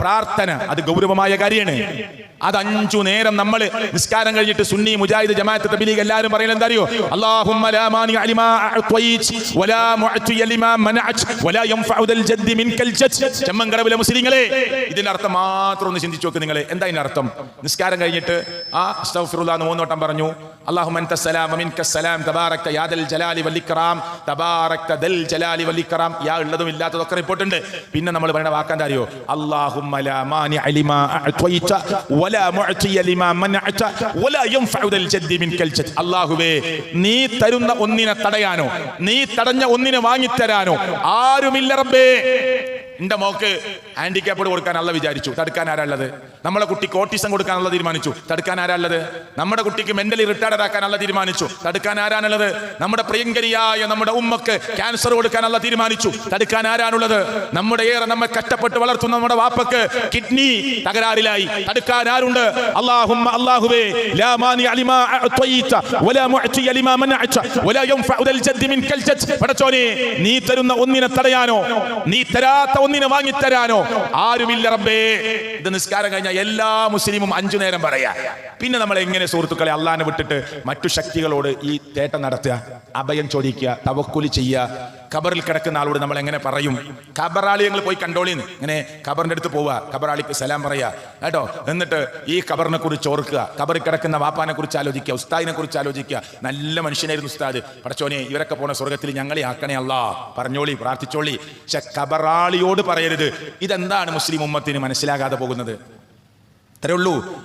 പ്രാർത്ഥന അത് ഗൗരവമായ കാര്യമാണ്. അത് അഞ്ചു നേരം നമ്മൾ നിസ്കാരം കഴിഞ്ഞിട്ട് സുന്നി മുജാഹിദ് ജമാഅത്ത് തബ്ലീഗ് എല്ലാവരും പറയുന്നത് എന്താ അറിയോ അല്ലാഹുമ്മ ലാ മാനിഅ ലിമാ അഅ്തൈത് വലാ മുഅ്തിയ ലിമാ മനഅത് വലാ യൻഫഉ ദൽ ജദ്ദി മിൻകൽ ജദ് ചെമ്മൻകടവിലെ മുസ്ലിങ്ങളെ ഇതിന്റെ അർത്ഥം മാത്രം ഒന്ന് ചിന്തിച്ചു നോക്ക് നിങ്ങൾ എന്താ ഇതിന്റെ അർത്ഥം? നിസ്കാരം കഴിഞ്ഞിട്ട് ആ അസ്തഗ്ഫിറുല്ലാഹ് എന്ന് മൂന്നോട്ടം പറഞ്ഞു. പിന്നെ നമ്മൾ അല്ലാഹുവേ നീ തരുന്ന ഒന്നിനെ തടയാനോ? നീ തടഞ്ഞ ഒന്നിനെ വാങ്ങിത്തരാനോ? ആരുമില്ല റബ്ബേ. എന്റെ മോക്ക് ഹാൻഡിക്യാപ്ഡ് കൊടുക്കാൻ അല്ല വിചാരിച്ചു. തടുക്കാൻ ആരാള്ളത്? നമ്മളെ കുട്ടിക്ക് ഓട്ടിസം കൊടുക്കാനുള്ള തീരുമാനിച്ചു. തടുക്കാൻ ആരാള്ളത്? നമ്മുടെ കുട്ടിക്ക് മെന്റലി റിട്ടയർഡ് ആക്കാനുള്ള തീരുമാനിച്ചു. തടുക്കാൻ ആരാണുള്ളത്? നമ്മുടെ പ്രിയങ്കരിയായ നമ്മുടെ ഉമ്മക്ക് ക്യാൻസർ കൊടുക്കാനുള്ള തീരുമാനിച്ചു. തടുക്കാൻ ആരാണുള്ളത്? നമ്മുടെ ഏറെ നമ്മെ കഷ്ടപ്പെട്ട് വളർത്തുന്ന നമ്മുടെ വാപ്പക്ക് കിഡ്നി തകരാറിലായി. തടുക്കാൻ ആരുണ്ട്? അല്ലാഹുമ്മ അല്ലാഹുവേ ലാ മാനിഅ ലിമാ അഅ്തൈത വലാ മുഅതി വലാ നീ തരുന്ന ഒന്നിനെ തടയാനോ? നീ തരാത്ത ഒന്നിനെ വാങ്ങിത്തരാനോ? ആരുമില്ല റബ്ബേ. ഇത് നിസ്കാരം കഴിഞ്ഞാൽ എല്ലാ മുസ്ലിമും അഞ്ചു നേരം പറയാ. പിന്നെ നമ്മൾ എങ്ങനെ സുഹൃത്തുക്കളെ അള്ളാനെ വിട്ടിട്ട് മറ്റു ശക്തികളോട് ഈ തേട്ടം നടത്തുക അഭയം ചോദിക്കുക തവക്കുലി ചെയ്യുക ഖബറിൽ കിടക്കുന്ന ആളോട് നമ്മൾ എങ്ങനെ പറയും? ഖബറാളി ഞങ്ങൾ പോയി കണ്ടോളിന്ന്. ഇങ്ങനെ ഖബറിന്റെ അടുത്ത് പോവുക. ഖബറാളിക്ക് സലാം പറയുക കേട്ടോ? എന്നിട്ട് ഈ ഖബറിനെ കുറിച്ച് ഓർക്കുക. ഖബറിൽ കിടക്കുന്ന വാപ്പാനെ കുറിച്ച് ആലോചിക്കുക. ഉസ്താദിനെ കുറിച്ച് ആലോചിക്കുക. നല്ല മനുഷ്യനായിരുന്നു ഉസ്താദ്. പടച്ചോനെ ഇവരൊക്കെ പോണ സ്വർഗത്തിൽ ഞങ്ങളെ ആക്കണേ അല്ല. പറഞ്ഞോളി പ്രാർത്ഥിച്ചോളി. പക്ഷെ ഖബറാളിയോട് പറയരുത്. ഇതെന്താണ് മുസ്ലിം ഉമ്മത്തിന് മനസ്സിലാകാതെ പോകുന്നത്? ഇത്രേ ഉള്ളൂ.